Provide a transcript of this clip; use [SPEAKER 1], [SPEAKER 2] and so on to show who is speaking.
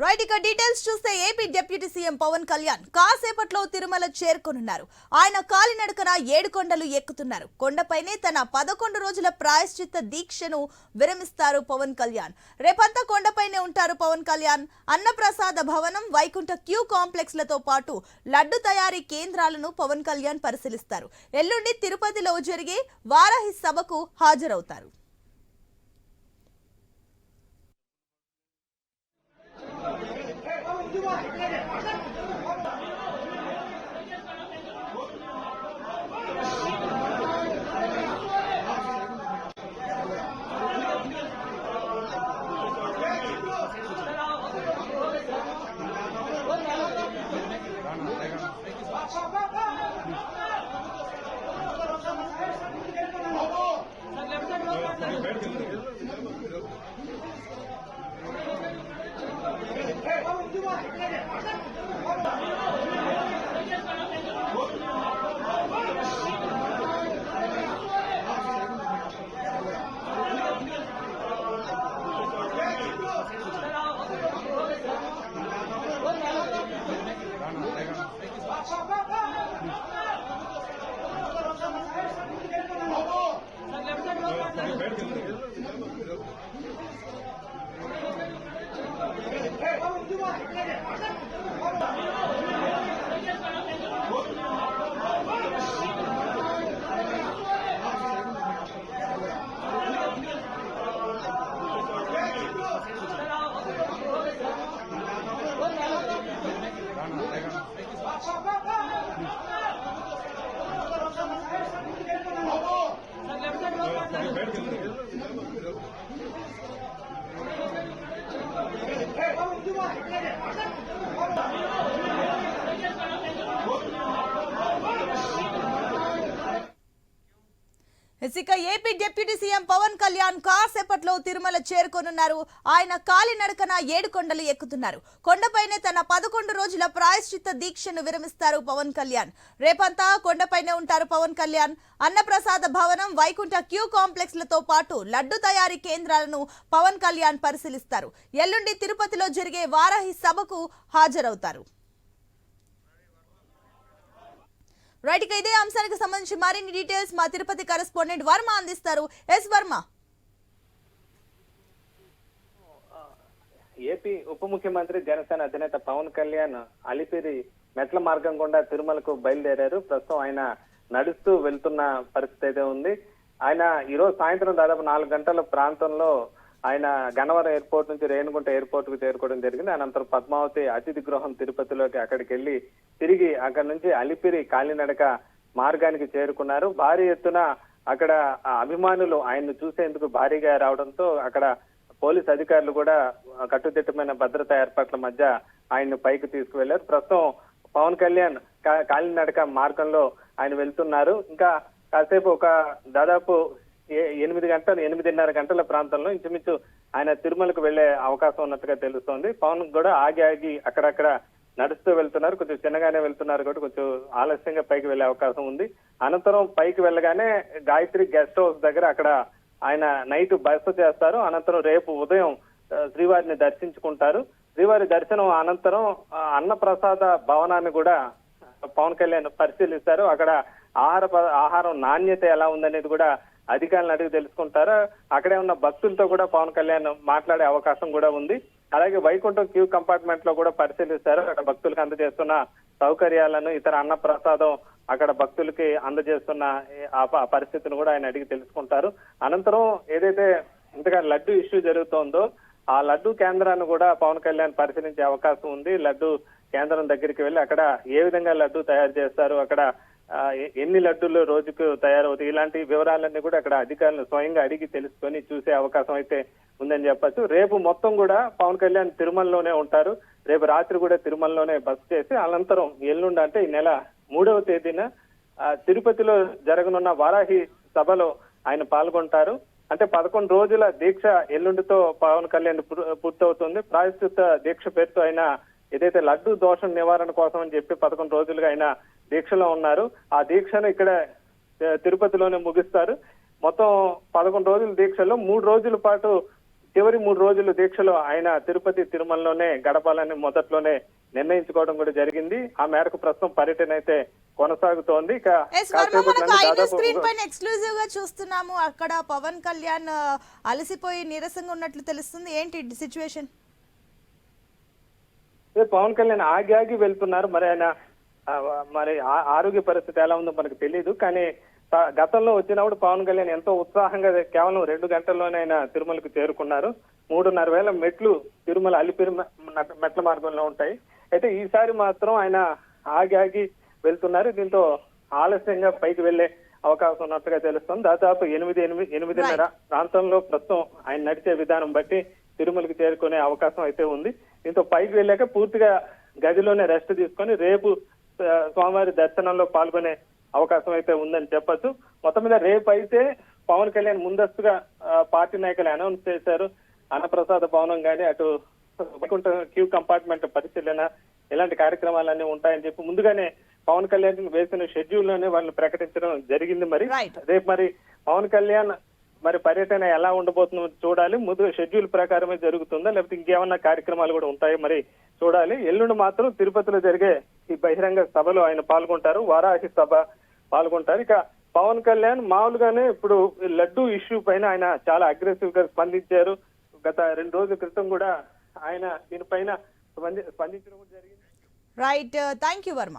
[SPEAKER 1] Right ఇక details చూస్తే AP deputy CM Pawan Kalyan కాసేపట్లో తిరుమల చేరుకోనున్నారు. ఆయన కాలినడకన ఏడు కొండలు ఎక్కుతున్నారు. కొండపైనే తన పదకొండు రోజుల ప్రాయశ్చిత్త దీక్షను విరమిస్తారు పవన్ కళ్యాణ్ రేపంతా కొండపైనే ఉంటారు పవన్ కళ్యాణ్ అన్నప్రసాద భవనం వైకుంఠ క్యూ కాంప్లెక్స్లతో పాటు లడ్డు తయారీ కేంద్రాలను పవన్ కళ్యాణ్ పరిశీలిస్తారు. ఎల్లుండి తిరుపతిలో జరిగే వారాహి సభకు హాజరవుతారు. Hey, Thank you. ఇక AP deputy CM Pawan Kalyan కాసేపట్లో తిరుమల చేరుకోనున్నారు. ఆయన కాలినడకన ఏడు కొండలు ఎక్కుతున్నారు. కొండపైనే తన పదకొండు రోజుల ప్రాయశ్చిత్త దీక్షను విరమిస్తారు పవన్ కళ్యాణ్. రేపంతా కొండపైనే ఉంటారు పవన్ కళ్యాణ్. అన్నప్రసాద భవనం వైకుంఠ క్యూ కాంప్లెక్స్లతో పాటు లడ్డు తయారీ కేంద్రాలను పవన్ కళ్యాణ్ పరిశీలిస్తారు. ఎల్లుండి తిరుపతిలో జరిగే వారాహి సభకు హాజరవుతారు. రైట్ ఇక ఇదే అంశానికి సంబంధించి మరిన్ని డీటెయిల్స్ మా తిరుపతి కరెస్పాండెంట్ వర్మ అందిస్తారు. ఎస్ వర్మ.
[SPEAKER 2] ఏపీ ఉప ముఖ్యమంత్రి జనసేన అధినేత పవన్ కళ్యాణ్ అలిపిరి మెట్ల మార్గం గుండా తిరుమలకు బయలుదేరారు. ప్రస్తుతం ఆయన నడుస్తూ వెళ్తున్న పరిస్థితి అయితే ఉంది. ఆయన ఈ రోజు సాయంత్రం దాదాపు నాలుగు గంటల ప్రాంతంలో ఆయన గన్నవరం ఎయిర్పోర్ట్ నుంచి రేణుగుంట ఎయిర్పోర్ట్కు చేరుకోవడం జరిగింది. అనంతరం పద్మావతి అతిథి గృహం తిరుపతిలోకి అక్కడికి వెళ్ళి తిరిగి అక్కడి నుంచి అలిపిరి కాలినడక మార్గానికి చేరుకున్నారు. భారీ ఎత్తున అక్కడ అభిమానులు ఆయన్ను చూసేందుకు భారీగా రావడంతో అక్కడ పోలీస్ అధికారులు కూడా కట్టుదిట్టమైన భద్రతా ఏర్పాట్ల మధ్య ఆయన్ను పైకి తీసుకువెళ్ళారు. ప్రస్తుతం పవన్ కళ్యాణ్ కా- కాలినడక మార్గంలో ఆయన వెళ్తున్నారు. ఇంకా కాసేపు ఒక దాదాపు ఎనిమిది గంటలు ఎనిమిదిన్నర గంటల ప్రాంతంలో ఇంచుమించు ఆయన తిరుమలకు వెళ్ళే అవకాశం ఉన్నట్టుగా తెలుస్తోంది. పవన్ కూడా ఆగి ఆగి అక్కడక్కడ నడుస్తూ వెళ్తున్నారు. కొంచెం చిన్నగానే వెళ్తున్నారు కాబట్టి కొంచెం ఆలస్యంగా పైకి వెళ్ళే అవకాశం ఉంది. అనంతరం పైకి వెళ్ళగానే గాయత్రి గెస్ట్ హౌస్ దగ్గర అక్కడ ఆయన నైట్ బస చేస్తారు. అనంతరం రేపు ఉదయం శ్రీవారిని దర్శించుకుంటారు. శ్రీవారి దర్శనం అనంతరం అన్నప్రసాద భవనాన్ని కూడా పవన్ కళ్యాణ్ పరిశీలిస్తారు. అక్కడ ఆహార ఆహారం నాణ్యత ఎలా ఉందనేది కూడా అధికారులను అడిగి తెలుసుకుంటారా? అక్కడే ఉన్న భక్తులతో కూడా పవన్ కళ్యాణ్ మాట్లాడే అవకాశం కూడా ఉంది. అలాగే వైకుంఠం క్యూ కంపార్ట్మెంట్లో కూడా పరిశీలిస్తారు. అక్కడ భక్తులకు అందజేస్తున్న సౌకర్యాలను ఇతర అన్న ప్రసాదం అక్కడ భక్తులకి అందజేస్తున్న ఆ పరిస్థితిని కూడా ఆయన అడిగి తెలుసుకుంటారు. అనంతరం ఏదైతే ఇంతగా లడ్డు ఇష్యూ జరుగుతోందో ఆ లడ్డు కేంద్రాన్ని కూడా పవన్ కళ్యాణ్ పరిశీలించే అవకాశం ఉంది. లడ్డు కేంద్రం దగ్గరికి వెళ్ళి అక్కడ ఏ విధంగా లడ్డు తయారు చేస్తారు అక్కడ ఎన్ని లడ్డూలు రోజుకు తయారవుతాయి? ఇలాంటి వివరాలన్నీ కూడా అక్కడ అధికారులను స్వయంగా అడిగి తెలుసుకొని చూసే అవకాశం అయితే ఉందని చెప్పచ్చు. రేపు మొత్తం కూడా పవన్ కళ్యాణ్ తిరుమలలోనే ఉంటారు. రేపు రాత్రి కూడా తిరుమలలోనే బస చేసి అనంతరం ఎల్లుండి అంటే ఈ నెల మూడవ తేదీన తిరుపతిలో జరగనున్న వారాహి సభలో ఆయన పాల్గొంటారు. అంటే పదకొండు రోజుల దీక్ష ఎల్లుండితో పవన్ కళ్యాణ్ పూర్తవుతుంది. ప్రాయశ్చిత దీక్ష పేరుతో ఆయన ఏదైతే లడ్డు దోషం నివారణ కోసం అని చెప్పి పదకొండు రోజులుగా ఆయన దీక్షలో ఉన్నారు. ఆ దీక్షను ఇక్కడ తిరుపతిలోనే ముగిస్తారు. మొత్తం పదకొండు రోజుల దీక్షలో మూడు రోజుల పాటు చివరి మూడు రోజులు దీక్షలో ఆయన తిరుపతి తిరుమలలోనే గడపాలని మొదట్లోనే నిర్ణయించుకోవడం కూడా జరిగింది. ఆ మేరకు ప్రస్తుతం పర్యటన అయితే కొనసాగుతోంది.
[SPEAKER 1] స్క్రీన్ పైన ఎక్స్క్లూజివ్గా చూస్తున్నాము. అక్కడ పవన్ కళ్యాణ్ అలసిపోయి నీరసంగా ఉన్నట్లు తెలుస్తుంది. ఏంటి సిచ్యువేషన్
[SPEAKER 2] పవన్ కళ్యాణ్ ఆగి ఆగి వెళ్తున్నారు. మరి ఆయన మరి ఆరోగ్య పరిస్థితి ఎలా ఉందో మనకు తెలియదు కానీ గతంలో వచ్చినప్పుడు పవన్ కళ్యాణ్ ఎంతో ఉత్సాహంగా కేవలం రెండు గంటల్లోనే ఆయన తిరుమలకు చేరుకున్నారు. మూడున్నర వేల మెట్లు తిరుమల అలిపిరి మెట్ల మార్గంలో ఉంటాయి. అయితే ఈసారి మాత్రం ఆయన ఆగి ఆగి వెళ్తున్నారు. దీంతో ఆలస్యంగా పైకి వెళ్ళే అవకాశం ఉన్నట్టుగా తెలుస్తుంది. దాదాపు ఎనిమిది ఎనిమిది ఎనిమిదిన్నర ప్రాంతంలో ప్రస్తుతం ఆయన నడిచే విధానం బట్టి తిరుమలకి చేరుకునే అవకాశం అయితే ఉంది. దీంతో పైకి వెళ్ళాక పూర్తిగా గదిలోనే రెస్ట్ తీసుకొని రేపు స్వామివారి దర్శనంలో పాల్గొనే అవకాశం అయితే ఉందని చెప్పొచ్చు. మొత్తం మీద రేపు అయితే పవన్ కళ్యాణ్ ముందస్తుగా పార్టీ నాయకులు అనౌన్స్ చేశారు. అన్నప్రసాద భవనం గాని అటు వైకుంఠ క్యూ కంపార్ట్మెంట్ పరిశీలన ఇలాంటి కార్యక్రమాలన్నీ ఉంటాయని చెప్పి ముందుగానే పవన్ కళ్యాణ్ వేసిన షెడ్యూల్లోనే వాళ్ళని ప్రకటించడం జరిగింది మరి. రేపు మరి పవన్ కళ్యాణ్ మరి పర్యటన ఎలా ఉండబోతుందో చూడాలి. ముందు షెడ్యూల్ ప్రకారమే జరుగుతుందా లేకపోతే ఇంకేమన్నా కార్యక్రమాలు కూడా ఉంటాయో మరి చూడాలి. ఎల్లుండి మాత్రం తిరుపతిలో జరిగే ఈ బహిరంగ సభలో ఆయన పాల్గొంటారు. వారాహి సభ పాల్గొంటారు. ఇక పవన్ కళ్యాణ్ మామూలుగానే ఇప్పుడు లడ్డూ ఇష్యూ పైన ఆయన చాలా అగ్రెసివ్గా స్పందించారు. గత రెండు రోజుల క్రితం కూడా ఆయన దీనిపైన స్పంది- స్పందించడం జరిగింది.
[SPEAKER 1] Right thank you Varma